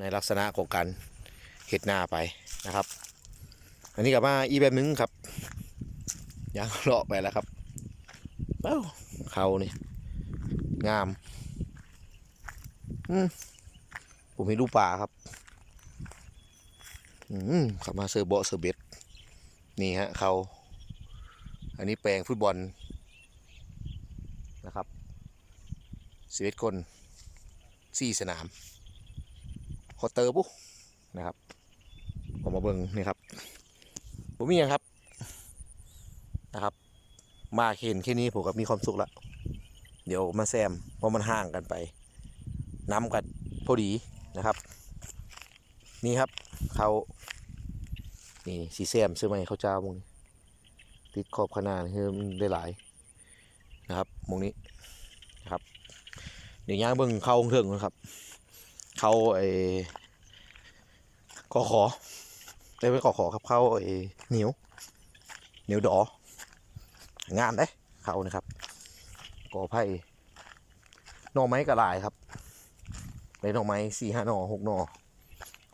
ในลักษณะของการเห็ดหน้าไปนะครับ อันนี้กับมาอีแบบหนึงครับยางเลาะไปแล้วครับเอ้าเขานี่งามอืมผมเห็นรูปป่าครับอืมขับมาเซอร์เบาะเซอร์เบ็ดนี่ฮะเขาอันนี้แปลงฟุตบอลนะครับสิบเอ็ดคนสี่สนาม ฮอเตอร์ปุ๊นะครับผมมาเบิ่งนี่ครับผมมีหยังครับนะครับ มาเห็นแค่นี้ผมก็มีความสุขละเดี๋ยวมาแซมเพราะมันห่างกันไป น้ำกันพอดีนะครับ นี่ครับเขานี่สีแซมซื้อมาให้เขาเจ้ามงนี้ติดขอบขนาดคือมันได้หลายนะครับมงนี้นะครับเดี๋ยวย่างเบิ่งเข้าเครื่องนะครับ เข้าไอ้กอขอได้ไปกอขอครับเข้าไอ้เหนียวเหนียวดองามเด้เขานะครับกอไผ่นอไม้กระลายครับในนอไม้สี่ห้านอหกนอ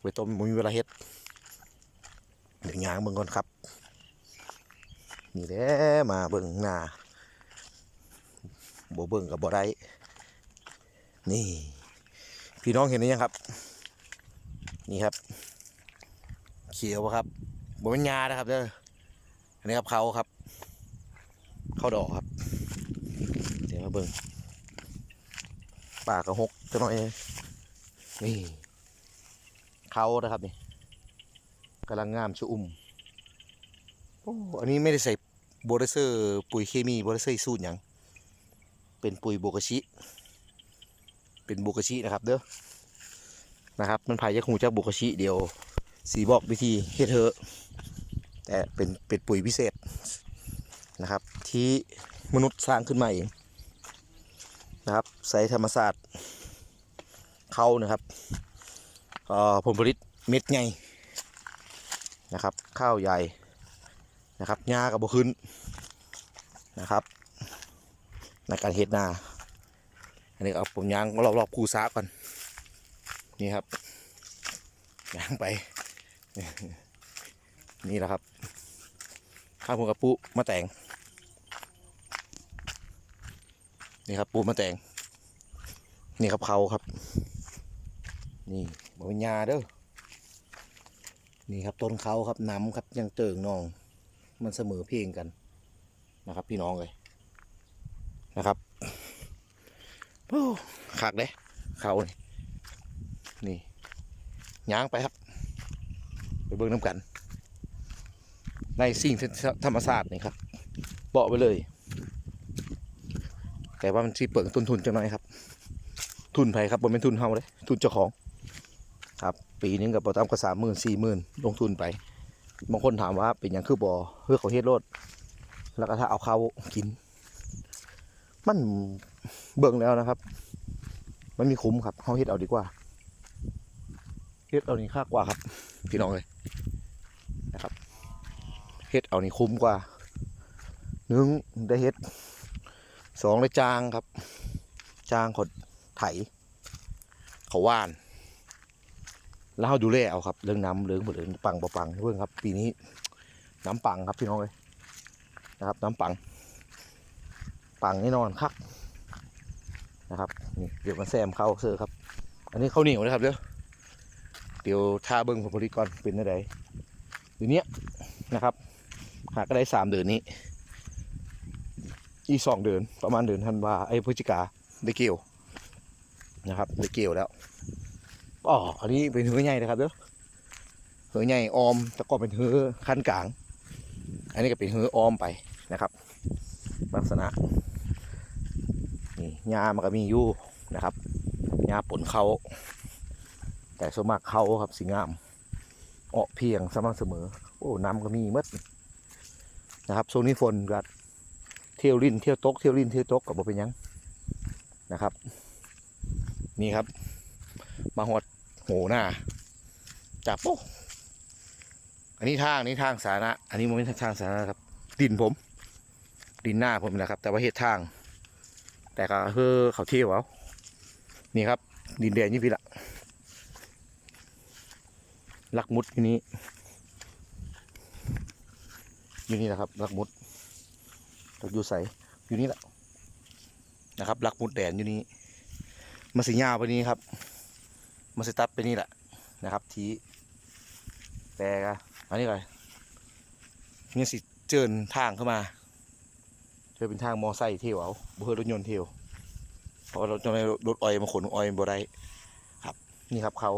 ไว้ต้มมีเวลาเฮ็ดเดี๋ยวย่างเบิ่งก่อนครับนี่แหละมาเบิ่งหน้าบ่เบิ่งกับบ่ได้นี่ พี่น้องเห็นหรือยังครับ นี่ครับ เขียวครับบ่เป็นยานะครับเด้ออันนี้ครับเขาครับเข้าดอกครับ เดี๋ยวมาเบิ่งปากกระหกจะหน่อยนี่เขานะครับนี่กำลังงามชุอุ่มโอ้อันนี้ไม่ได้ใส่โบรเซอร์ ปุ๋ยเคมีโบรเซอร์สูตรหยังเป็นปุ๋ยโบกชิ เป็นโบกชินะครับเด้อนะครับ มันภายจากหูจากโบกชิเดียวสีบอกวิธีเฮ็ดเถอะแต่เป็นเป็นปุ๋ยพิเศษนะครับ ที่มนุษย์สร้างขึ้นมาเองนะครับใส่ธรรมศาสตร์เข้านะครับอ่อผลผลิตเม็ดใหญ่นะครับ ข้าวใหญ่นะครับหญ้ากับบขึ้นนะครับในการเฮ็ดนา อันนี้เอาผมยางรอบๆคูซาก่อน นี่ครับยางไป นี่แหละครับ ข้าวผงกระปุมาแต่ง นี่ครับปูมาแต่ง นี่ครับเขาครับ นี่บเป็นยาเด้อ นี่ครับต้นเขาครับน้ำครับยังเติ่งนอง มันเสมอเพลงกันนะครับ พี่น้องเลยนะครับ โอ้ขากเด้เขานี่นี่ย่างไปครับ ไปเบิ่งน้ำกัน ในสิ่งธรรมศาสตร์นี่ครับเบาะไปเลย แต่ว่ามันที่เปิดต้นทุนจังหน่อยครับ ทุนไผครับบนเป็นทุนเฮาเลยทุนเจ้าของครับ ปีนึงกับปตามก็สามหมื่นสี่หมื่นลงทุนไปบางคนถามว่าเป็นอย่างคือบ่อเพื่อเขาเฮ็ดรถแล้วก็ถ้าเอาเขากิน มัน เบิ่งแล้วนะครับ มันมีคุ้มครับเขาเฮ็ดเอาดีกว่าเฮ็ดเอานี่ค่ากว่าครับ พี่น้องเลยนะครับเฮ็ดเอานี่คุ้มกว่าหนึ่งได้เฮ็ดสองได้จางครับ จางขดไถเขาว่านแล้วเราดูแลเอาครับ เรื่องน้ำเรื่องบ่เรื่องปังบ่ปังเพื่อนครับ ปีนี้ น้ำปังครับพี่น้องเลยนะครับ น้ำปัง ปังแน่นอนครับ นะครับนี่เดี๋ยวมาแซมเข้าเซอร์ครับ อันนี้ข้าวเหนียวนะครับเดี๋ยวเดี๋ยวทาเบิ้งผลผลิตก่อนเป็นอะไรเดี๋ยวนี้นะครับ หากได้สามเดือนนี้ อีสองเดือนประมาณเดือนธันวาไอ้พฤศจิกาได้เกี่ยวนะครับได้เกี่ยวแล้วอ๋ออันนี้เป็นเหือใหญ่นะครับเด้อเหือใหญ่ออมแต่ก็เป็นเหือขั้นกลาง อันนี้ก็เป็นเหือออมไปนะครับ ลักษณะ หญ้ามันก็มีอยู่นะครับหญ้าปนเขาแต่ส่วนมากเขาครับสีงามออกเพียงสม่ำเสมอ โอ้น้ำก็มีหมดนะครับช่วงนี้ฝนก็เที่ยวลินเที่ยวตกเที่ยวลินเที่ยวตกกับบ่เป็นยังนะครับ นี่ครับ มาหดโหหน้าจับปุ๊อันนี้ทางนี้ทางสาธารณะอันนี้มันเป็นทางสาธารณะครับ ดินผม ดินหน้าผมแหละครับ แต่ว่าเฮ็ดทาง แต่ก็คือเขาเที่ยวเอานี่ครับ ดินแดงยี่ปีละลักมุดอยู่นี้อยู่นี่นะครับลักมุดลักอยู่ใสอยู่นี่แหละนะครับลักมุดแดนอยู่นี่มาสิยาวไปนี้ครับมาสิตัดไปนี่แหละนะครับ ทีแต่ก็อันนี้อะไรเนี่สิเจินทางเข้ามา เจอเป็นทางมอไซค์เที่ยวเอาบ่เพื่อรถยนต์เที่ยวเพราะว่ารถยนต์รถออยมาขนออยบ่ได้ครับ นี่ครับเขา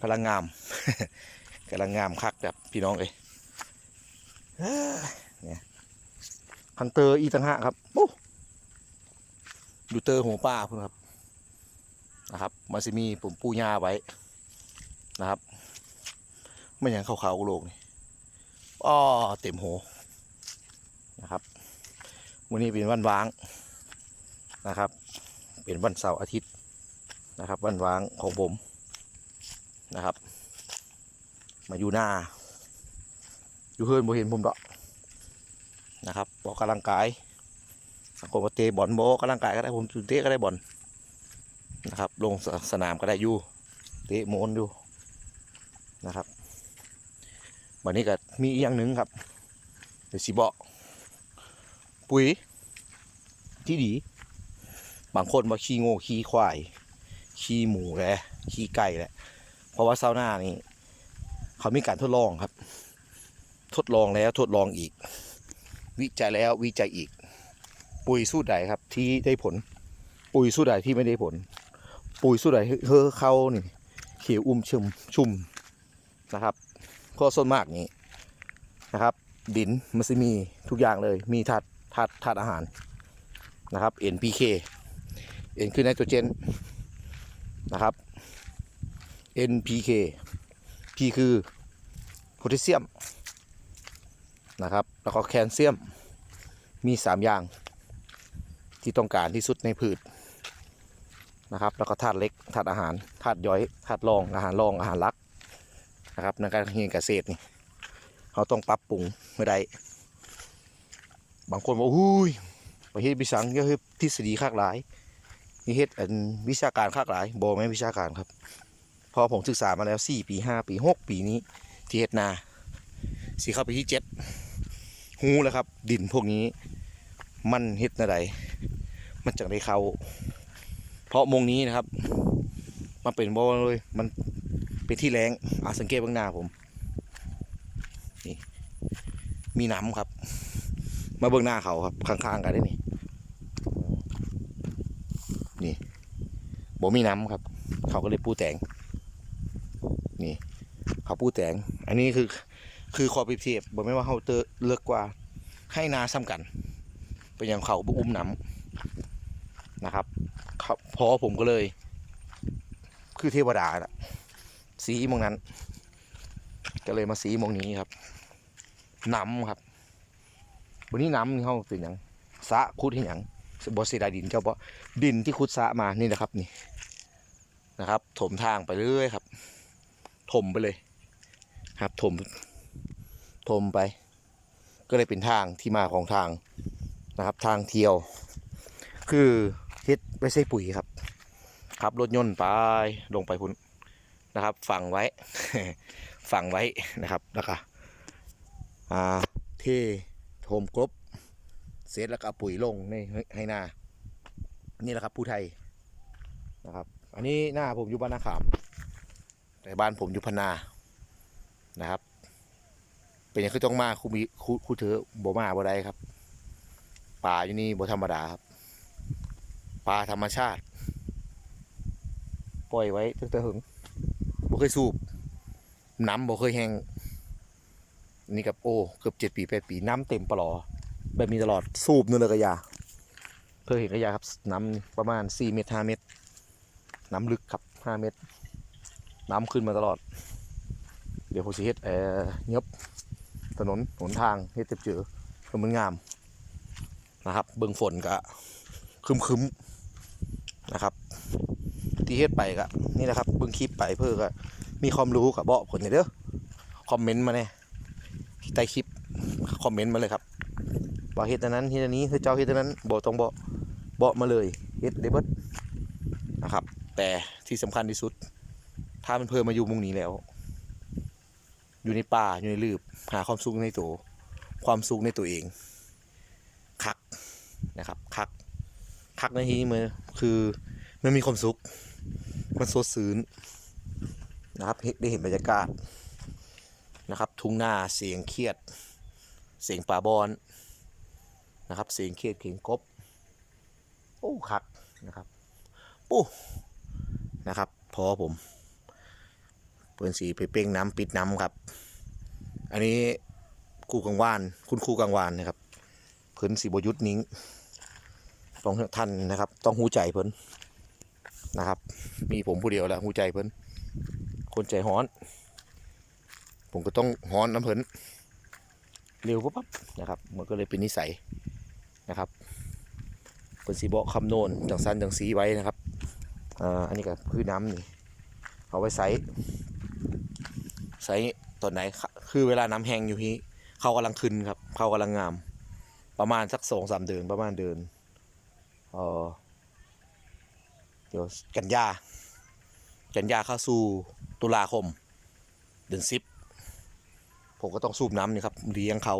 กำลังงามกำลังงามคักแบบพี่น้องเอ้ยเนี่ยคันเตอร์อีตังหะครับโอ้ดูเตอร์หัวป้าเพิ่นครับนะครับมันจะมีผมปูยาไว้นะครับ ไม่อย่างขาวๆโลกนี่อ้อเต็มโหนะครับ วันนี้เป็นวันว้างนะครับ เป็นวันเสาร์อาทิตย์นะครับ วันว้างของผมนะครับ มาอยู่หน้า อยู่เพื่อนบ่เห็นผมดอกนะครับออกกำลังกายสังคมเตะบอลบ่ออกกำลังกายก็ได้ผมเตะก็ได้บอลนะครับ ลงสสนามก็ได้อยู่เตะโมนอยู่นะครับวันนี้ก็มีอีกอย่างหนึ่งครับเดี๋ยวสิบอก ปุ๋ย ที่ดี บางคนว่าขี้โง่ขี้ควาย ขี้หมูแหละขี้ไก่แหละ เพราะว่าซาวน่านี่ เขามีการทดลองครับ ทดลองแล้วทดลองอีก วิจัยแล้ววิจัยอีก ปุ๋ยสู้ใดครับ ที่ได้ผล ปุ๋ยสู้ใดที่ไม่ได้ผล ปุ๋ยสู้ใดเฮ้อเข้านี่เขียวอุ้มชุ่มชุ่มนะครับข้อส่วนมากนี้นะครับ ดินมันจะมีทุกอย่างเลยมีธาตุ ธาตุธาตุอาหารนะครับ NPK N คือไนโตรเจนนะครับ NPK P คือโพแทสเซียมนะครับ แล้วก็แคลเซียมมี 3 อย่างที่ต้องการที่สุดในพืชนะครับ แล้วก็ธาตุเล็กธาตุอาหารธาตุย่อยธาตุรองอาหารรองอาหารหลักนะครับในการเรียนเกษตรนี่เขาต้องปรับปรุงเมื่อใด บางคนบอกอุ้ยประเทศพิสังก็คือทฤษฎีข้างหลายนี่เฮ็ดอันวิชาการข้างหลายบอไม่วิชาการครับพอผมศึกษามาแล้ว4ปี5ปี6ปีนี้ ที่เฮ็ดนาสีเข้าไปที่7หูแล้วครับ ดินพวกนี้ มันเฮ็ดนาใดมันจังได้เขาเพราะมงนี้นะครับ มันเป็นบ่อเลยมันเป็นที่แรงอาสังเกตเบื้องหน้าผมนี่มีน้ำครับ มาเบื้องหน้าเขาครับ ข้างๆกันได้นี่ นี่บ่มีน้ำครับ เขาก็เลยปูแตง นี่ เขาปูแตง อันนี้คือ คือคอปีเทียบบอกไม่ว่าเขาเตอเลือกกว่า ให้นาซ้ำกัน เป็นอย่างเขาบุอุ้มน้ำนะครับครับพอผมก็เลย คือเทวดาน่ะ สีมองนั้น ก็เลยมาสีมองนี้ครับน้ำครับ วันนี้น้ำนี่เขาเป็นอย่างสะคุดให้อย่างบอสเซดาดินเจ้าเพาะดินที่คุดสะมานี่นะครับนี่นะครับ ถมทางไปเรื่อยครับ ถมไปเลย ครับถมถมไป ก็เลยเป็นทางที่มาของทางนะครับ ทางเที่ยว คือเฮ็ดไม่ใช่ปุ๋ยครับขับรถยนต์ไปลงไปพุ่นนะครับฝังไว้ฝังไว้นะครับแล้วก็อ่าเท โถมกรบเสร็จแล้วก็ปุ๋ยลงในให้หน้านี่แหละครับผู้ไทยนะครับ อันนี้หน้าผมอยู่บ้านนาขาม แต่บ้านผมอยู่พนานะครับ เป็นอย่างคือต้องมาคูมีคูคูเถอบ่มาบ่ได้ครับ ป่าอยู่นี่บ่ธรรมดาครับปลาธรรมชาติ ปล่อยไว้ตั้งแต่หึงบ่เคยสูบน้ำบ่เคยแห้ง นี่กับโอ้เกือบเจ็ดปีแปดปีน้ำเต็มปลอ แบบนี้ตลอดสูบนู่นเลยกระยาเคยเห็นกระยาครับ น้ำประมาณสี่เมตรห้าเมตร น้ำลึกครับห้าเมตร น้ำขึ้นมาตลอด เดี๋ยวผมสิเฮ็ดเอ่อเงียบถนนหนทางเฮ็ดเจ็บเจอเพื่อมันงามนะครับ เบิ่งฝนก็คึมคึมๆนะครับ ที่เฮ็ดไปก็นี่แหละครับเบิ่งคลิปไปเพื่อก็มีความรู้กับบอกผลเด้อคอมเมนต์มาเนี่ยที่ ใต้คลิปคอมเมนต์มาเลยครับว่าเฮ็ดอันนั้นเฮ็ดอันนี้คือเจ้าเฮ็ดอันนั้นบอกต้องบอกบอกมาเลยเฮ็ดได้บิดนะครับ แต่ที่สำคัญที่สุด ถ้ามันเพิ่มมาอยู่มุงนี้แล้ว อยู่ในป่าอยู่ในลืบหาความสุขในตัวความสุขในตัวเอง คักนะครับ คัก คักในที่นี้มันคือมันมีความสุขมันสดชื่นนะครับเห็นได้เห็นบรรยากาศ นะครับ ทุ่งนาเสียงเครียด เสียงป่าบอนนะครับเสียงเครียดเสียงกบโอ้คักนะครับโอ้นะครับพอผมเปินสีไปเป้งน้ำปิดน้ำครับ อันนี้ครูกังวาน คุณครูกังวานนะครับเพิ่นสีบยุทธนิ้งต้องท่านนะครับ ต้องหูใจเพิ่นนะครับ มีผมผู้เดียวแหละหูใจเพิ่นคนใจฮ้อน ผมก็ต้องฮ้อนน้ำเพิ่นเร็วปั๊บปั๊บนะครับ มันก็เลยเป็นนิสัยนะครับเพิ่นสีบอกคำโนนจังสันจังสีไว้นะครับอ่าอันนี้ก็คือน้ำนี่เอาไว้ใส่ใส่ตอนไหนคือเวลาน้ำแห้งอยู่ที่เขากำลังขึ้นครับเขากำลังงาม ประมาณสักสองสามเดือนประมาณเดือนเออเดี๋ยวกันยากันยาเข้าสู่ตุลาคม เดือนสิบ ผมก็ต้องสูบน้ำนี่ครับเลี้ยงเขา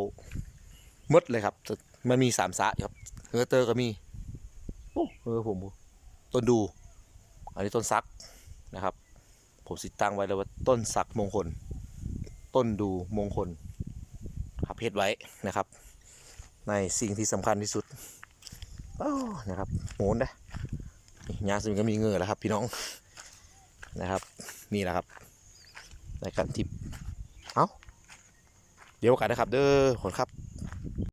หมดเลยครับ มันมีสามสะครับเฮอเตอร์ก็มีโอ้เออผมต้นดู อันนี้ต้นซักนะครับ ผมสิตั้งไว้เลยว่าต้นซักมงคล ต้นดูมงคลครับเพชรไว้นะครับ ในสิ่งที่สำคัญที่สุดโอ้นะครับโหนนะยาซึมก็มีเงือแล้วครับ พี่น้องนะครับ นี่แหละครับ ในการทิป เดี๋ยวโอกาสนะครับ เด้อคนครับ